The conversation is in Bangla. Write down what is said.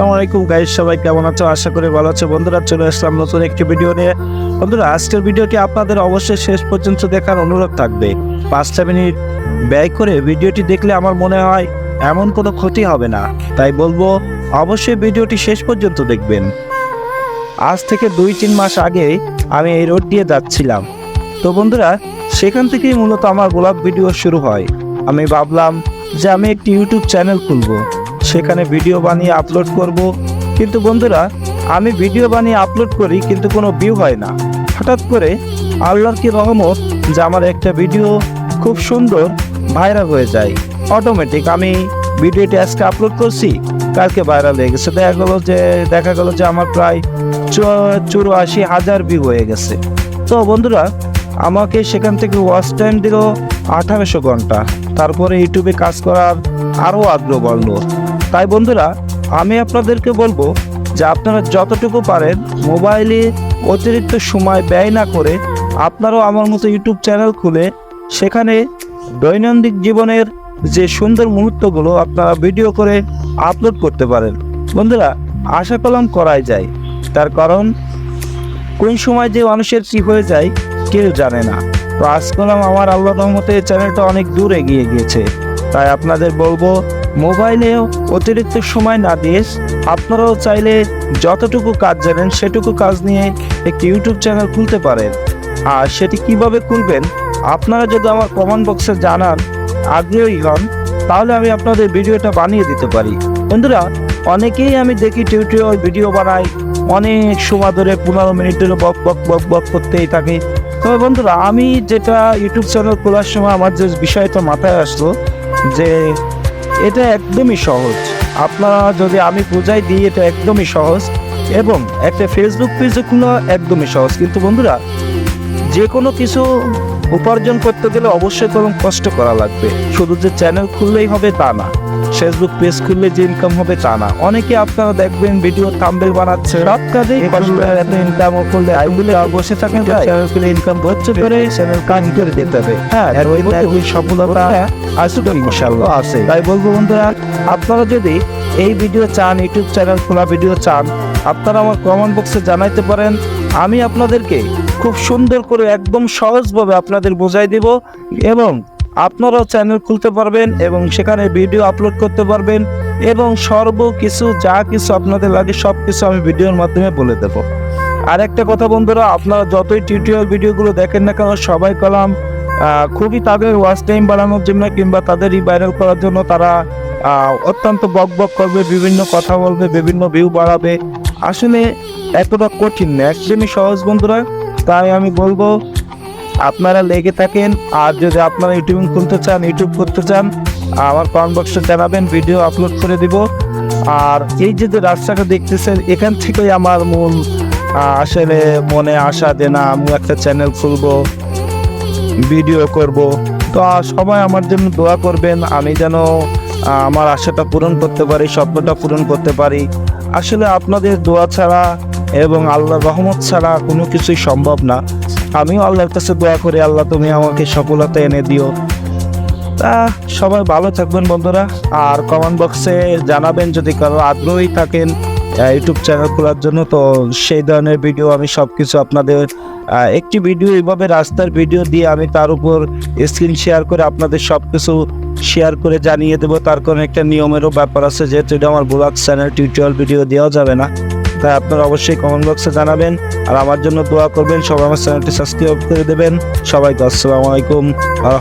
আসসালামু আলাইকুম গাইস, সবাই কেমন আছো? আশা করি ভালো আছো। বন্ধুরা, চলে আসলাম নতুন একটি ভিডিও নিয়ে। বন্ধুরা, আজকের ভিডিওটি আপনাদের অবশ্যই শেষ পর্যন্ত দেখার অনুরোধ থাকবে। পাঁচটা মিনিট ব্যয় করে ভিডিওটি দেখলে আমার মনে হয় এমন কোনো ক্ষতি হবে না। তাই বলব, অবশ্যই ভিডিওটি শেষ পর্যন্ত দেখবেন। আজ থেকে দুই, তিন মাস আগে আমি এই রোড দিয়ে যাচ্ছিলাম। তো বন্ধুরা, সেখান থেকেই মূলত আমার গোলাপ ভিডিও শুরু হয়। আমি ভাবলাম যে আমি একটি ইউটিউব চ্যানেল খুলবো। সেখানে ভিডিও বানিয়ে আপলোড করব। কিন্তু বন্ধুরা, আমি ভিডিও বানিয়ে আপলোড করি কিন্তু কোনো ভিউ হয় না। হঠাৎ করে আল্লাহর কি রহমত যে আমার একটা ভিডিও খুব সুন্দর ভাইরাল হয়ে যায়। অটোমেটিক আমি ভিডিওটি আজকে আপলোড করছি, কালকে ভাইরাল হয়ে গেছে। দেখা গেলো যে, দেখা গেলো যে আমার প্রায় চুরাশি হাজার ভিউ হয়ে গেছে। তো বন্ধুরা, আমাকে সেখান থেকে ওয়াচ টাইম দিল আঠারোশো ঘণ্টা। তারপরে ইউটিউবে কাজ করার আরও আগ্রহ বাড়লো। তাই বন্ধুরা, আমি আপনাদেরকে বলব যে আপনারা যতটুকু পারেন মোবাইলে অতিরিক্ত সময় ব্যয় না করে আপনারাও আমার মতো ইউটিউব চ্যানেল খুলে সেখানে দৈনন্দিন জীবনের যে সুন্দর মুহূর্তগুলো আপনারা ভিডিও করে আপলোড করতে পারেন। বন্ধুরা, আশা কলম করাই যায়। তার কারণ, কোন সময় যে মানুষের কি হয়ে যায় কেউ জানে না। তো আজ কলম আমার আল্লাহ রহমতে চ্যানেলটা অনেক দূর এগিয়ে গিয়েছে। তাই আপনাদের বলব মোবাইলেও অতিরিক্ত সময় না দিয়ে আপনারাও চাইলে যতটুকু কাজ জানেন সেটুকু কাজ নিয়ে একটি ইউটিউব চ্যানেল খুলতে পারেন। আর সেটি কীভাবে খুলবেন, আপনারা যদি আমার কমেন্ট বক্সে জানান, আগ্রহী হন, তাহলে আমি আপনাদের ভিডিওটা বানিয়ে দিতে পারি। বন্ধুরা, অনেকেই আমি দেখি টিউটোরিয়াল ভিডিও বানাই অনেক সময় ধরে পনেরো মিনিট ধরে বক বক বক বক করতেই থাকে। তবে বন্ধুরা, আমি যেটা ইউটিউব চ্যানেল খোলার সময় আমার যে বিষয়টা মাথায় আসলো, যে এটা একদমই সহজ। আপনারা যদি আমি বুঝাই দিই, এটা একদমই সহজ এবং একটা ফেসবুক পেজ খোলা একদমই সহজ। কিন্তু বন্ধুরা যে কোনো কিছু উপার্জন করতে গেলে অবশ্যই তখন কষ্ট করা লাগবে। শুধু যে চ্যানেল খুললেই হবে তা না। ফেসবুক পেজ খুললে যে ইনকাম হবে তা না। অনেকে আপনারা দেখবেন ভিডিও থাম্বেল বানাচ্ছে। সব কাজে এত ইনকাম করলে আইগুলো বসে থাকেন চ্যানেল ইনকাম হচ্ছে করে চ্যানেল কাজ করে দিতে হবে। হ্যাঁ ওই ওই সফলতা আসবে ইনশাআল্লাহ। আছে। তাই বলব বন্ধুরা আপনারা যদি এই ভিডিও চান ইউটিউব চ্যানেল খোলা ভিডিও চান আপনারা আমার কমেন্ট বক্সে জানাইতে পারেন। আমি আপনাদেরকে খুব সুন্দর করে একদম সহজভাবে আপনাদের বোঝাই দেব এবং আপনারাও চ্যানেল খুলতে পারবেন এবং সেখানে ভিডিও আপলোড করতে পারবেন এবং সর্ব কিছু যা কিছু আপনাদের লাগে সব কিছু আমি ভিডিওর মাধ্যমে বলে দেব। আর একটা কথা বন্ধুরা, আপনারা যতই টিউটোরিয়াল ভিডিওগুলো দেখেন না কেন, সবাই কলাম খুবই তাদের ওয়াচ টাইম বাড়ানোর জন্য কিংবা তাদেরই ভাইরাল করার জন্য তারা অত্যন্ত বক বক করবে, বিভিন্ন কথা বলবে, বিভিন্ন ভিউ বাড়াবে। আসলে এতটা কঠিন না, একদমই সহজ বন্ধুরা। তাই আমি বলব আপনারা লেগে থাকেন। আর যদি আপনারা ইউটিউব খুলতে চান, ইউটিউব করতে চান, আমার কমেন্ট বক্সে জানাবেন ভিডিও আপলোড করে দিব। আর এই যে যে রাস্তাটা দেখতেছেন, এখান থেকেই আমার মূল আসলে মনে আশা যে না আমি একটা চ্যানেল খুলবো ভিডিও করব। তো সবাই আমার জন্য দোয়া করবেন, আমি যেন আমার আশাটা পূরণ করতে পারি, স্বপ্নটা পূরণ করতে পারি। আসলে আপনাদের দোয়া ছাড়া এবং আল্লাহর রহমত ছাড়া কোনো কিছুই সম্ভব না। আমিও আল্লাহর কাছে দোয়া করি, আল্লাহ তুমি আমাকে সফলতা এনে দিও। তা, সবাই ভালো থাকবেন বন্ধুরা। আর কমেন্ট বক্সে জানাবেন যদি কারও আগ্রহী থাকেন ইউটিউব চ্যানেল খোলার জন্য। তো সেই ধরনের ভিডিও আমি সব কিছু আপনাদের একটি ভিডিও এইভাবে রাস্তার ভিডিও দিয়ে আমি তার উপর স্ক্রিন শেয়ার করে আপনাদের সব কিছু শেয়ার করে জানিয়ে দেবো। তার কোনো একটা নিয়মেরও ব্যাপার আছে, যেহেতু এটা আমার ব্লগ চ্যানেল টিউটোরিয়াল ভিডিও দেওয়া যাবে না। তাই আপনারা অবশ্যই কমেন্ট বক্সে জানাবেন আর আমার জন্য দোয়া করবেন। সবাই আমার চ্যানেলটি সাবস্ক্রাইব করে দেবেন। সবাইকে আসসালামু আলাইকুম আ